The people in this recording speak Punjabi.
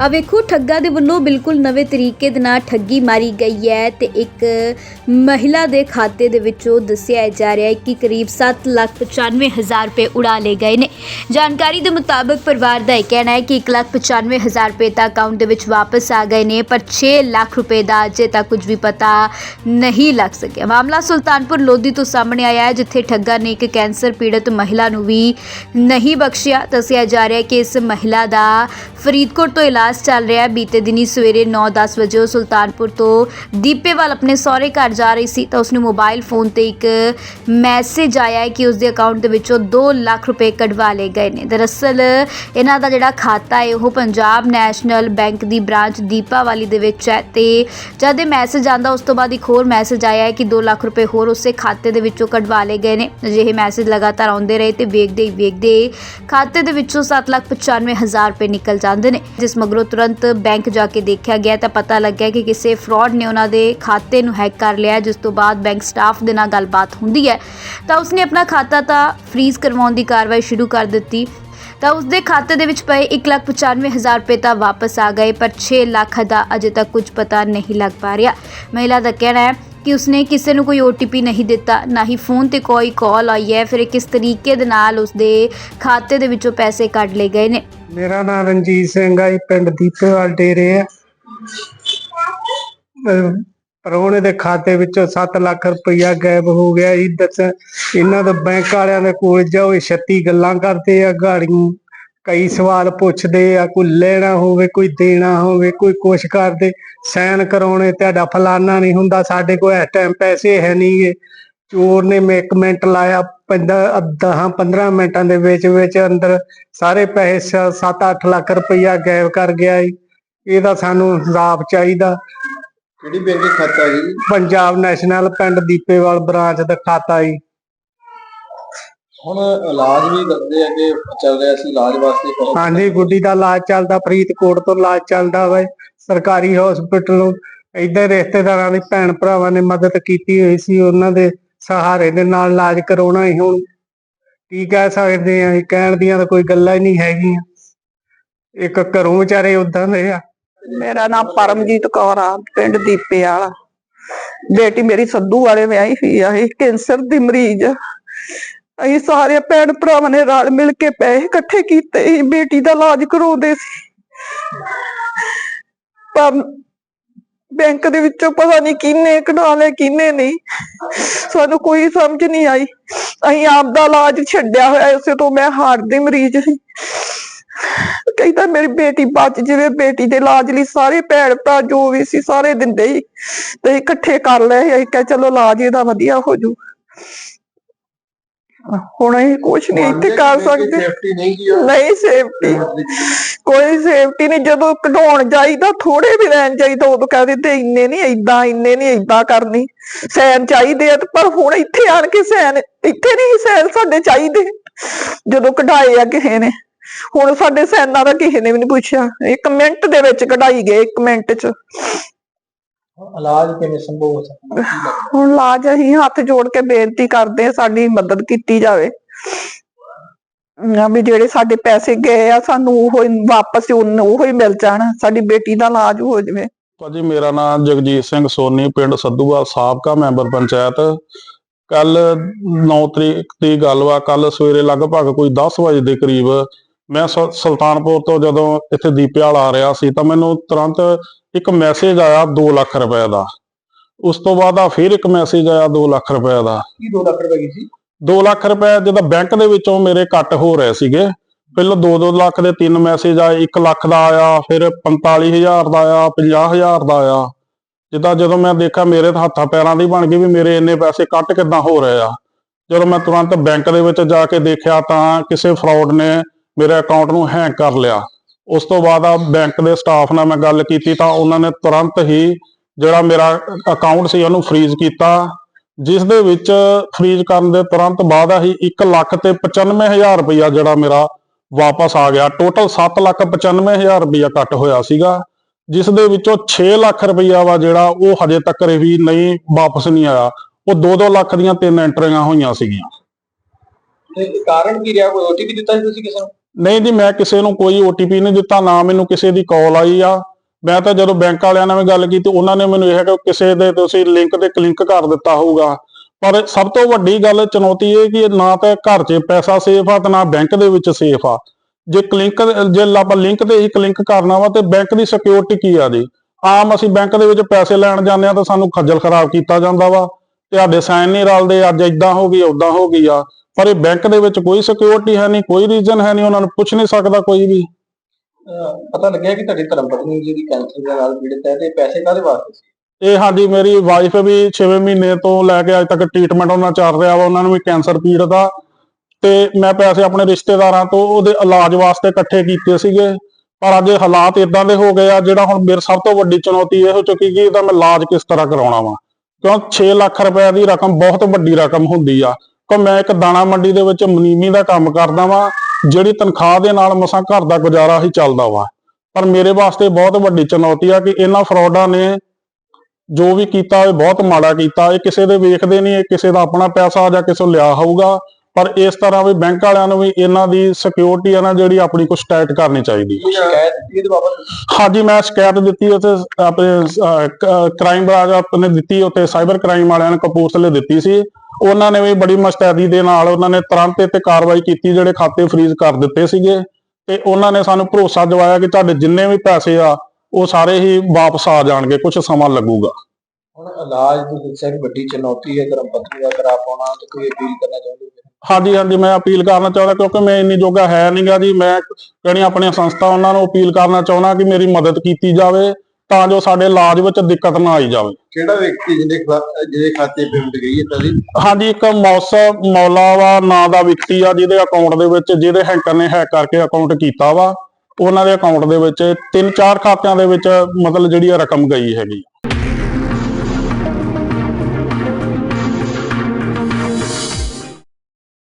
ਆ ਵੇਖੋ ਠੱਗਾ ਦੇ ਵੱਲੋਂ ਬਿਲਕੁਲ ਨਵੇਂ ਤਰੀਕੇ ਦੇ ਨਾਲ ਠੱਗੀ ਮਾਰੀ ਗਈ ਹੈ ਤੇ ਇੱਕ ਮਹਿਲਾ ਦੇ ਖਾਤੇ ਦੇ ਵਿੱਚੋਂ ਦੱਸਿਆ ਜਾ ਰਿਹਾ ਹੈ ਕਿ ਕਰੀਬ 7,95,000 ਰੁਪਏ ਉਡਾ ਲਏ ਗਏ ਨੇ। ਜਾਣਕਾਰੀ ਦੇ ਮੁਤਾਬਕ ਪਰਿਵਾਰ ਦਾ ਇਹ ਕਹਿਣਾ ਹੈ ਕਿ 1,95,000 ਰੁਪਏ ਤਾਂ ਅਕਾਊਂਟ ਦੇ ਵਿੱਚ ਵਾਪਸ ਆ ਗਏ ਨੇ ਪਰ 6 ਲੱਖ ਰੁਪਏ ਦਾ ਅਜੇ ਤੱਕ ਕੁਝ ਵੀ ਪਤਾ ਨਹੀਂ ਲੱਗ ਸਕਿਆ। ਮਾਮਲਾ ਸੁਲਤਾਨਪੁਰ ਲੋਧੀ ਤੋਂ ਸਾਹਮਣੇ ਆਇਆ ਹੈ ਜਿੱਥੇ ਠੱਗਾ ਨੇ ਇੱਕ ਕੈਂਸਰ ਪੀੜਤ ਮਹਿਲਾ ਨੂੰ ਵੀ ਨਹੀਂ ਬਖਸ਼ਿਆ। ਦੱਸਿਆ ਜਾ ਰਿਹਾ ਹੈ ਕਿ ਇਸ ਮਹਿਲਾ ਦਾ ਫਰੀਦਕੋਟ ਤੋਂ ਇਲਾਜ ਚੱਲ ਰਿਹਾ ਬੀਤੇ ਦਿਨੀ ਸਵੇਰੇ 9:10 ਵਜੇ ਉਹ ਸੁਲਤਾਨਪੁਰ ਤੋਂ ਦੀਪੇਵਾਲ ਆਪਣੇ ਸਹੁਰੇ ਘਰ ਜਾ ਰਹੀ ਸੀ ਤਾਂ ਉਸਨੂੰ ਮੋਬਾਈਲ ਫੋਨ ਤੇ ਇੱਕ ਮੈਸੇਜ ਆਇਆ ਹੈ ਕਿ ਉਸਦੇ ਅਕਾਊਂਟ ਦੇ ਵਿੱਚੋਂ 2 ਲੱਖ ਰੁਪਏ ਕਢਵਾ ਲਏ ਗਏ ਨੇ। ਦਰਅਸਲ ਇਹਨਾਂ ਦਾ ਜਿਹੜਾ ਖਾਤਾ ਹੈ ਉਹ ਪੰਜਾਬ ਨੈਸ਼ਨਲ ਬੈਂਕ ਦੀ ਬ੍ਰਾਂਚ ਦੀਪਾਵਾਲੀ ਦੇ ਵਿੱਚ ਹੈ ਤੇ ਜਦ ਇਹ ਮੈਸੇਜ ਆਂਦਾ ਉਸ ਤੋਂ ਬਾਅਦ ਇੱਕ ਹੋਰ ਮੈਸੇਜ ਆਇਆ ਹੈ ਕਿ 2 ਲੱਖ ਰੁਪਏ ਹੋਰ ਉਸੇ ਖਾਤੇ ਦੇ ਵਿੱਚੋਂ ਕਢਵਾ ਲਏ ਗਏ ਨੇ। ਅਜਿਹੇ ਮੈਸੇਜ ਲਗਾਤਾਰ ਆਉਂਦੇ ਰਹੇ ਤੇ ਵੇਖਦੇ ਹੀ ਵੇਖਦੇ ਖਾਤੇ ਦੇ ਵਿੱਚੋਂ 7,95,000 ਰੁਪਏ ਨਿਕਲ ਜਾਂਦੇ ਨੇ ਜਿਸ ਮਗਰੋਂ ਤੁਰੰਤ ਬੈਂਕ ਜਾ ਕੇ ਦੇਖਿਆ ਗਿਆ ਤਾਂ ਪਤਾ ਲੱਗਿਆ ਕਿ ਕਿਸੇ ਫਰਾਡ ਨੇ ਉਹਨਾਂ ਦੇ ਖਾਤੇ ਨੂੰ ਹੈਕ ਕਰ ਲਿਆ ਜਿਸ ਤੋਂ ਬਾਅਦ ਬੈਂਕ ਸਟਾਫ ਦੇ ਨਾਲ ਗੱਲਬਾਤ ਹੁੰਦੀ ਹੈ। ਤਾਂ ਉਸਨੇ ਆਪਣਾ ਖਾਤਾ ਤਾਂ ਫ੍ਰੀਜ਼ ਕਰਵਾਉਣ ਦੀ ਕਾਰਵਾਈ ਸ਼ੁਰੂ ਕਰ ਦਿੱਤੀ। ਤਾਂ ਉਸਦੇ ਖਾਤੇ ਦੇ ਵਿੱਚ ਪਏ 1,95,000 ਰੁਪਏ ਤਾਂ ਵਾਪਸ ਆ ਗਏ ਪਰ 6 ਲੱਖ ਦਾ ਅਜੇ ਤੱਕ ਕੁਝ ਪਤਾ ਨਹੀਂ ਲੱਗ ਪਾ ਰਿਹਾ। ਮਹਿਲਾ ਦਾ ਕਹਿਣਾ ਹੈ ਕਿ ਉਸਨੇ ਕਿਸੇ ਨੂੰ ਕੋਈ OTP ਨਹੀਂ ਦਿੱਤਾ ਨਾ ਹੀ ਫੋਨ ਤੇ ਕੋਈ ਕਾਲ ਆਈ ਹੈ। ਫਿਰ ਇਹ ਕਿਸ ਤਰੀਕੇ ਦੇ ਨਾਲ ਉਸਦੇ ਖਾਤੇ ਦੇ ਵਿੱਚੋਂ ਪੈਸੇ ਕੱਢ ਲਏ ਗਏ ਨੇ? ਮੇਰਾ ਨਾਮ ਰਣਜੀਤ ਸਿੰਘ ਆ ਜੀ ਪਿੰਡ ਦੀਪੇਵਾਲ ਡੇਰੇ ਆ। ਪਰੋਣੇ ਦੇ ਖਾਤੇ ਵਿੱਚੋਂ 7 ਲੱਖ ਰੁਪਈਆ ਗਾਇਬ ਹੋ ਗਿਆ। ਜੀ ਦੱਸ ਇਹਨਾਂ ਦੇ ਬੈਂਕ ਵਾਲਿਆਂ ਦੇ ਕੋਲ ਜਾਓ, ਇਹ 36 ਗੱਲਾਂ ਕਰਦੇ ਆ, ਗਾੜੀਆਂ ਕਈ ਸਵਾਲ ਪੁੱਛਦੇ ਆ, ਕੋਈ ਲੈਣਾ ਹੋਵੇ, ਕੋਈ ਦੇਣਾ ਹੋਵੇ, ਕੋਈ ਕੁਛ ਕਰਦੇ, ਸਾਈਨ ਕਰਾਉਣੇ, ਤੁਹਾਡਾ ਫਲਾਨਾ ਨਹੀਂ ਹੁੰਦਾ, ਸਾਡੇ ਕੋਲ ਇਸ ਟਾਈਮ ਪੈਸੇ ਹੈ ਨਹੀਂਗੇ ਚੋਰ ਨੇ ਮੈਂ 1 ਮਿੰਟ ਲਾਇਆ 10 15 ਮਿੰਟਾਂ ਦੇ ਵਿੱਚ ਵਿੱਚ ਅੰਦਰ ਸਾਰੇ ਪੈਸੇ 7-8 ਲੱਖ ਰੁਪਈਆ ਗਾਇਬ ਕਰ ਗਿਆ ਜੀ ਇਹਦਾ ਸਾਨੂੰ ਇਨਸਾਫ ਚਾਹੀਦਾ। ਕਿਹੜੀ ਬੈਂਕ ਦਾ ਖਾਤਾ ਹੈ ਪੰਜਾਬ ਨੈਸ਼ਨਲ ਪਿੰਡ ਦੀਪੇਵਾਲ ਬ੍ਰਾਂਚ ਦਾ ਖਾਤਾ ਜੀ। ਹੁਣ ਇਲਾਜ ਵੀ ਕਰਦੇ ਆ ਕਿ ਚੱਲ ਰਿਹਾ ਸੀ ਇਲਾਜ ਵਾਸਤੇ ਹਾਂਜੀ ਗੁੱਡੀ ਦਾ ਇਲਾਜ ਚੱਲਦਾ ਫਰੀਦਕੋਟ ਤੋਂ ਇਲਾਜ ਚੱਲਦਾ ਵਾ ਸਰਕਾਰੀ ਹਸਪੀਟਲ ਇੱਧਰ ਰਿਸ਼ਤੇਦਾਰਾਂ ਦੀ ਭੈਣ ਭਰਾਵਾਂ ਨੇ ਮਦਦ ਕੀਤੀ ਹੋਈ ਸੀ ਉਹਨਾਂ ਦੇ ਸਹਾਰੇ ਦੇ ਨਾਲ ਇਲਾਜ ਕਰਾਉਣਾ ਹੀ ਹੁਣ। ਕੀ ਕਹਿ ਸਕਦੇ ਆ ਕਹਿਣ ਦੀਆਂ ਤਾਂ ਕੋਈ ਗੱਲਾਂ ਹੀ ਨਹੀਂ ਹੈਗੀਆਂ। ਇੱਕ ਘਰੋਂ ਵਿਚਾਰੇ ਉਦਾਂ ਦੇ ਆ। ਮੇਰਾ ਨਾਮ ਪਰਮਜੀਤ ਕੌਰ ਆ, ਪਿੰਡ ਦੀਪੇ ਵਾਲਾ। ਬੇਟੀ ਮੇਰੀ ਸੱਧੂ ਵਾਲੇ ਵਿਆਹੀ ਹੋਈ ਆ, ਇਹ ਕੈਂਸਰ ਦੀ ਮਰੀਜ਼ ਆ। ਅਸੀਂ ਸਾਰੇ ਭੈਣ ਭਰਾਵਾਂ ਨੇ ਰਲ ਮਿਲ ਕੇ ਪੈਸੇ ਇਕੱਠੇ ਕੀਤੇ ਸੀ, ਬੇਟੀ ਦਾ ਇਲਾਜ ਕਰਾਉਂਦੇ ਸੀ। ਪਰ ਬੈਂਕ ਦੇ ਵਿੱਚੋਂ ਪਤਾ ਨਹੀਂ ਕਿੰਨੇ ਕਢਾ ਲਏ, ਕਿੰਨੇ ਨਹੀਂ। ਸਾਨੂੰ ਕੋਈ ਸਮਝ ਨਹੀਂ ਆਈ। ਅਸੀਂ ਆਪ ਦਾ ਇਲਾਜ ਛੱਡਿਆ ਹੋਇਆ ਉਸੇ ਤੋਂ ਮੈਂ ਹਾਰਟ ਦੀ ਮਰੀਜ਼ ਸੀ। ਕਹਿੰਦਾ ਮੇਰੀ ਬੇਟੀ ਬਚ ਜਾਵੇ ਬੇਟੀ ਦੇ ਇਲਾਜ ਲਈ ਸਾਰੇ ਭੈਣ ਭਰਾ ਜੋ ਵੀ ਸੀ ਸਾਰੇ ਦਿੰਦੇ ਸੀ। ਤੇ ਇਕੱਠੇ ਕਰ ਲਏ ਅਸੀਂ ਕਿਹਾ ਚਲੋ ਇਲਾਜ ਇਹਦਾ ਵਧੀਆ ਹੋ ਜੂ ਹੁਣ ਅਸੀਂ ਕੁਛ ਨਹੀਂ ਇੱਥੇ ਕਰ ਸਕਦੇ। ਨਹੀਂ ਸੇਫਟੀ ਕੋਈ ਸੇਫਟੀ ਨਹੀਂ। ਜਦੋਂ ਕਢਾਉਣ ਜਾਈਦਾ ਥੋੜੇ ਵੀ ਲੈਣ ਜਾਈਦਾ ਉਦੋਂ ਕਹਿ ਦਿੰਦੇ ਇੰਨੇ ਨਹੀਂ ਏਦਾਂ ਇੰਨੇ ਨਹੀਂ ਏਦਾਂ ਕਰਨੀ। ਸੈਨ ਚਾਹੀਦੇ ਆ ਪਰ ਹੁਣ ਇੱਥੇ ਆਣ ਕੇ ਸੈਨ ਇੱਥੇ ਨਹੀਂ ਸੈਨ ਸਾਡੇ ਚਾਹੀਦੇ। ਜਦੋਂ ਕਢਾਏ ਆ ਕਿਸੇ ਨੇ। ਹੁਣ ਸਾਡੇ ਸੈਨਾਂ ਦਾ ਕਿਸੇ ਨੇ ਵੀ ਨਹੀਂ ਪੁੱਛਿਆ। ਇੱਕ ਮਿੰਟ ਦੇ ਵਿੱਚ ਕਢਾਈ ਗਏ ਇੱਕ ਮਿੰਟ ਚ। ਇਲਾਜ ਕਿਵੇਂ ਸੰਭਵ ਹੋ ਸਕਦਾ? ਹੁਣ ਅਸੀਂ ਹੱਥ ਜੋੜ ਕੇ ਬੇਨਤੀ ਕਰਦੇ ਆ ਸਾਡੀ ਮਦਦ ਕੀਤੀ ਜਾਵੇ। ਆ ਵੀ ਜਿਹੜੇ ਸਾਡੇ ਪੈਸੇ ਗਏ ਆ ਸਾਨੂੰ ਉਹ ਹੀ ਵਾਪਸ ਉਹ ਹੀ ਮਿਲ ਜਾਣ ਸਾਡੀ ਬੇਟੀ ਦਾ ਇਲਾਜ ਹੋ ਜਾਵੇ। ਭਾਜੀ ਮੇਰਾ ਨਾਮ ਜਗਜੀਤ ਸਿੰਘ ਸੋਨੀ ਪਿੰਡ ਸੱਧੂਵਾਲ ਸਾਬਕਾ ਮੈਂਬਰ ਪੰਚਾਇਤ। ਕੱਲ 9 ਤਰੀਕ ਦੀ ਗੱਲ ਵਾ ਕੱਲ ਸਵੇਰੇ ਲਗਭਗ ਕੋਈ 10 ਵਜੇ ਦੇ ਕਰੀਬ ਮੈਂ ਸੁ- ਸੁਲਤਾਨਪੁਰ ਤੋਂ ਜਦੋਂ ਇੱਥੇ ਦੀਪਿਆਲ ਆ ਰਿਹਾ ਸੀ ਤਾਂ ਮੈਨੂੰ ਤੁਰੰਤ ਇੱਕ ਮੈਸੇਜ ਆਇਆ 2 ਲੱਖ ਰੁਪਏ ਦਾ। ਉਸ ਤੋਂ ਬਾਅਦ ਆ ਫਿਰ ਇੱਕ ਮੈਸੇਜ ਆਇਆ 2 ਲੱਖ ਰੁਪਏ ਦਾ। ਕੀ 2 ਲੱਖ ਰੁਪਏ ਗਈ ਸੀ? 2 ਲੱਖ ਰੁਪਏ ਜਦੋਂ ਬੈਂਕ ਦੇ ਵਿੱਚੋਂ ਮੇਰੇ ਕੱਟ ਹੋ ਰਹੇ ਸੀਗੇ ਪਹਿਲਾਂ 2-2 ਲੱਖ ਦੇ ਤਿੰਨ ਮੈਸੇਜ ਆਏ 1 ਲੱਖ ਦਾ ਆਇਆ ਫਿਰ 45000 ਦਾ ਆਇਆ 50000 ਦਾ ਆਇਆ। ਜਿੱਦਾਂ ਜਦੋਂ ਮੈਂ ਦੇਖਿਆ ਮੇਰੇ ਤਾਂ ਹੱਥਾਂ ਪੈਰਾਂ ਦੀ ਬਣ ਗਈ ਵੀ ਮੇਰੇ ਇੰਨੇ ਪੈਸੇ ਕੱਟ ਕਿੱਦਾਂ ਹੋ ਰਹੇ ਆ। ਜਦੋਂ ਮੈਂ ਤੁਰੰਤ ਬੈਂਕ ਦੇ ਵਿੱਚ ਜਾ ਕੇ ਦੇਖਿਆ ਤਾਂ ਕਿਸੇ ਫਰਾਡ ਨੇ ਮੇਰੇ ਅਕਾਊਂਟ ਨੂੰ ਹੈਕ ਕਰ ਲਿਆ। ਉਸ ਤੋਂ ਬਾਅਦ ਆ ਬੈਂਕ ਦੇ ਸਟਾਫ ਨਾਲ ਮੈਂ ਗੱਲ ਕੀਤੀ ਤਾਂ ਉਹਨਾਂ ਨੇ ਤੁਰੰਤ ਹੀ ਜਿਹੜਾ ਮੇਰਾ ਅਕਾਊਂਟ ਸੀ ਉਹਨੂੰ ਫ੍ਰੀਜ਼ ਕੀਤਾ, ਜਿਸ ਦੇ ਵਿੱਚ ਫ੍ਰੀਜ਼ ਕਰਨ ਦੇ ਤੁਰੰਤ ਬਾਅਦ ਹੀ 1 ਲੱਖ ਤੇ 95000 ਰੁਪਇਆ ਜਿਹੜਾ ਮੇਰਾ ਵਾਪਸ ਆ ਗਿਆ। ਟੋਟਲ 7 ਲੱਖ 95000 ਰੁਪਇਆ ਕੱਟ ਹੋਇਆ ਸੀਗਾ, ਜਿਸ ਦੇ ਵਿੱਚੋਂ 6 ਲੱਖ ਰੁਪਇਆ ਵਾ ਜਿਹੜਾ ਉਹ ਹਜੇ ਤੱਕ ਵੀ ਨਹੀਂ, ਵਾਪਸ ਨਹੀਂ ਆਇਆ। ਉਹ 2-2 ਲੱਖ ਦੀਆਂ ਤਿੰਨ ਐਂਟਰੀਆਂ ਹੋਈਆਂ ਸੀਗੀਆਂ। ਤੇ ਕਾਰਨ ਕੀ ਰਿਹਾ? ਕੋਈ ਓਟੀਪੀ ਦਿੱਤਾ ਸੀ ਤੁਸੀਂ ਕਿਸੇ ਨੂੰ? ਨਹੀਂ ਜੀ, ਮੈਂ ਕਿਸੇ ਨੂੰ ਕੋਈ OTP ਨਹੀਂ ਦਿੱਤਾ, ਨਾ ਮੈਨੂੰ ਕਿਸੇ ਦੀ ਕਾਲ ਆਈ ਆ। ਮੈਂ ਤਾਂ ਜਦੋਂ ਬੈਂਕ ਵਾਲਿਆਂ ਨਾਲ ਵੀ ਗੱਲ ਕੀਤੀ, ਉਹਨਾਂ ਨੇ ਮੈਨੂੰ ਇਹ ਕਿ ਕਿਸੇ ਦੇ ਤੁਸੀਂ ਲਿੰਕ ਤੇ ਕਲਿੱਕ ਕਰ ਦਿੱਤਾ ਹੋਊਗਾ। ਪਰ ਸਭ ਤੋਂ ਵੱਡੀ ਗੱਲ, ਚੁਣੌਤੀ ਇਹ ਕਿ ਨਾ ਤਾਂ ਘਰ 'ਚ ਪੈਸਾ ਸੇਫ ਆ ਤੇ ਨਾ ਬੈਂਕ ਦੇ ਵਿੱਚ ਸੇਫ ਆ। ਜੇ ਕਲਿੱਕ ਜੇ ਆਪਾਂ ਲਿੰਕ ਤੇ ਹੀ ਕਲਿੱਕ ਕਰਨਾ ਵਾ ਤੇ ਬੈਂਕ ਦੀ ਸਿਕਿਉਰਿਟੀ ਕੀ ਆ ਜੀ? ਆਮ ਅਸੀਂ ਬੈਂਕ ਦੇ ਵਿੱਚ ਪੈਸੇ ਲੈਣ ਜਾਂਦੇ ਆ ਤਾਂ ਸਾਨੂੰ ਖੱਜਲ ਖਰਾਬ ਕੀਤਾ ਜਾਂਦਾ ਵਾ। ਤੁਹਾਡੇ ਸਾਈਨ ਨਹੀਂ ਰਲਦੇ, ਅੱਜ ਇਦਾਂ ਹੋ ਗਈ ਉਦਾਂ ਹੋ ਗਈ ਆ। ਪਰ ਇਹ ਬੈਂਕ ਦੇ ਵਿੱਚ ਕੋਈ ਸਿਕਿਉਰਿਟੀ ਹੈ ਨਹੀਂ ਕੋਈ ਰੀਜ਼ਨ ਹੈ ਨਹੀਂ ਉਹਨਾਂ ਨੂੰ ਪੁੱਛ ਨਹੀਂ ਸਕਦਾ ਕੋਈ ਵੀ। ਪਤਾ ਲੱਗਿਆ ਕਿ ਤੁਹਾਡੀ ਧਰਮ ਪਤਨੀ ਜਿਹੜੀ ਕੈਂਸਰ ਦੇ ਨਾਲ ਪੀੜਤ ਹੈ ਤੇ ਪੈਸੇ ਕਾਹਦੇ ਵਾਸਤੇ ਸੀ? ਇਹ ਹਾਂਜੀ ਮੇਰੀ ਵਾਈਫ ਵੀ 6 ਮਹੀਨੇ ਤੋਂ ਲੈ ਕੇ ਅੱਜ ਤੱਕ ਟ੍ਰੀਟਮੈਂਟ ਉਹਨਾਂ ਚੱਲ ਰਿਹਾ ਵਾ ਉਹਨਾਂ ਨੂੰ ਵੀ ਕੈਂਸਰ ਪੀੜਤ ਆ। ਤੇ ਮੈਂ ਪੈਸੇ ਆਪਣੇ ਰਿਸ਼ਤੇਦਾਰਾਂ ਤੋਂ ਉਹਦੇ ਇਲਾਜ ਵਾਸਤੇ ਇਕੱਠੇ ਕੀਤੇ ਸੀਗੇ। ਪਰ ਅੱਜ ਹਾਲਾਤ ਇਦਾਂ ਦੇ ਹੋ ਗਏ ਆ ਜਿਹੜਾ ਹੁਣ ਮੇਰੇ ਸਭ ਤੋਂ ਵੱਡੀ ਚੁਣੌਤੀ ਇਹ ਹੋ ਚੁੱਕੀ ਕਿ ਇਹਦਾ ਮੈਂ ਇਲਾਜ ਕਿਸ ਤਰ੍ਹਾਂ ਕਰਾਉਣਾ ਵਾ। ਕਿਉਂ? 6 ਲੱਖ ਰੁਪਏ ਦੀ ਰਕਮ ਬਹੁਤ ਵੱਡੀ ਰਕਮ ਹੁੰਦੀ ਆ। ਕਿ ਮੈਂ ਇੱਕ ਦਾਣਾ ਮੰਡੀ ਦੇ ਵਿੱਚ ਮਨੀਮੀ ਦਾ ਕੰਮ ਕਰਦਾ ਵਾਂ ਜਿਹੜੀ ਤਨਖਾਹ ਦੇ ਨਾਲ ਮਸਾਂ ਘਰ ਦਾ ਗੁਜ਼ਾਰਾ ਹੀ ਚੱਲਦਾ ਵਾ। ਪਰ ਮੇਰੇ ਵਾਸਤੇ ਬਹੁਤ ਵੱਡੀ ਚੁਣੌਤੀ ਆ ਕਿ ਇਹਨਾਂ ਫਰੋਡਾਂ ਨੇ ਜੋ ਵੀ ਕੀਤਾ ਇਹ ਬਹੁਤ ਮਾੜਾ ਕੀਤਾ। ਇਹ ਕਿਸੇ ਦੇ ਵੇਖਦੇ ਨਹੀਂ ਇਹ ਕਿਸੇ ਦਾ ਆਪਣਾ ਪੈਸਾ ਜਾਂ ਕਿਸੇ ਨੂੰ ਲਿਆ ਹੋਊਗਾ। ਪਰ ਇਸ ਤਰ੍ਹਾਂ ਵੀ ਬੈਂਕ ਵਾਲਿਆਂ ਨੂੰ ਵੀ ਇਹਨਾਂ ਦੀ ਸਿਕਿਉਰਿਟੀ ਆ ਨਾ ਜਿਹੜੀ ਆਪਣੀ ਕੁਛ ਟਾਈਟ ਕਰਨੀ ਚਾਹੀਦੀ ਕੋਈ ਸ਼ਿਕਾਇਤ ਦਿੱਤੀ ਇਹਦੇ ਬਾਬਤ? ਹਾਂਜੀ ਮੈਂ ਸ਼ਿਕਾਇਤ ਦਿੱਤੀ ਉੱਥੇ ਆਪਣੇ ਕ੍ਰਾਈਮ ਬ੍ਰਾਂਚ ਆਪਣੇ ਦਿੱਤੀ ਉੱਥੇ ਸਾਈਬਰ ਕ੍ਰਾਈਮ ਵਾਲਿਆਂ ਨੇ ਕਪੂਰਥਲੇ ਦਿੱਤੀ ਸੀ। ਉਹਨਾਂ ਨੇ ਵੀ ਬੜੀ ਮੁਸਤੈਦੀ ਦੇ ਨਾਲ ਉਹਨਾਂ ਨੇ ਤੁਰੰਤ ਇਹ ਤੇ ਕਾਰਵਾਈ ਕੀਤੀ ਜਿਹੜੇ ਖਾਤੇ ਫ੍ਰੀਜ਼ ਕਰ ਦਿੱਤੇ ਸੀਗੇ। ਤੇ ਉਹਨਾਂ ਨੇ ਸਾਨੂੰ ਭਰੋਸਾ ਦਿਵਾਇਆ ਕਿ ਤੁਹਾਡੇ ਜਿੰਨੇ ਵੀ ਪੈਸੇ ਆ ਉਹ ਸਾਰੇ ਹੀ ਵਾਪਸ ਆ ਜਾਣਗੇ ਕੁਝ ਸਮਾਂ ਲੱਗੂਗਾ। ਹੁਣ ਇਲਾਜ ਤੁਸੀਂ ਦੱਸਿਆ ਕਿ ਵੱਡੀ ਚੁਣੌਤੀ ਹੈ ਧਰਮ ਪਤਨੀ ਦਾ ਕਰਾ ਪਾਉਣਾ ਤੇ ਕੋਈ ਅਪੀਲ ਕਰਨਾ ਚਾਹੁੰਦੇ ਹੋ? ਹਾਂਜੀ ਹਾਂਜੀ ਮੈਂ ਅਪੀਲ ਕਰਨਾ ਚਾਹੁੰਦਾ ਕਿਉਂਕਿ ਮੈਂ ਇੰਨੀ ਜੋਗਾ ਹੈ ਨਹੀਂਗਾ ਜੀ। ਮੈਂ ਜਿਹੜੀਆਂ ਆਪਣੀਆਂ ਸੰਸਥਾ ਉਹਨਾਂ ਨੂੰ ਅਪੀਲ ਕਰਨਾ ਚਾਹੁੰਦਾ ਕਿ ਮੇਰੀ ਮਦਦ ਕੀਤੀ ਜਾਵੇ। ਤਾਂ ਜੋ ਸਾਡੇ ਇਲਾਜ ਵਿੱਚ ਦਿੱਕਤ ਨਾ ਆਈ ਜਾਵੇ। ਕਿਹੜਾ ਵਿਅਕਤੀ ਜਿਹਦੇ ਜਿਹਦੇ ਖਾਤੇ ਪੇਮੈਂਟ ਗਈ ਹੈ ਤਦੀ? ਹਾਂਜੀ ਇੱਕ ਮੌਸ ਮੌਲਾਵਾ ਨਾਂ ਦਾ ਵਿਅਕਤੀ ਆ ਜਿਹਦੇ ਅਕਾਊਂਟ ਦੇ ਵਿੱਚ ਜਿਹਦੇ ਹੈਕਰ ਨੇ ਹੈਕ ਕਰਕੇ ਅਕਾਊਂਟ ਕੀਤਾ ਵਾ ਉਹਨਾਂ ਦੇ ਅਕਾਊਂਟ ਦੇ ਵਿੱਚ ਤਿੰਨ ਚਾਰ ਖਾਤਿਆਂ ਦੇ ਵਿੱਚ ਮਤਲਬ ਜਿਹੜੀ ਆ ਰਕਮ ਗਈ ਹੈਗੀ।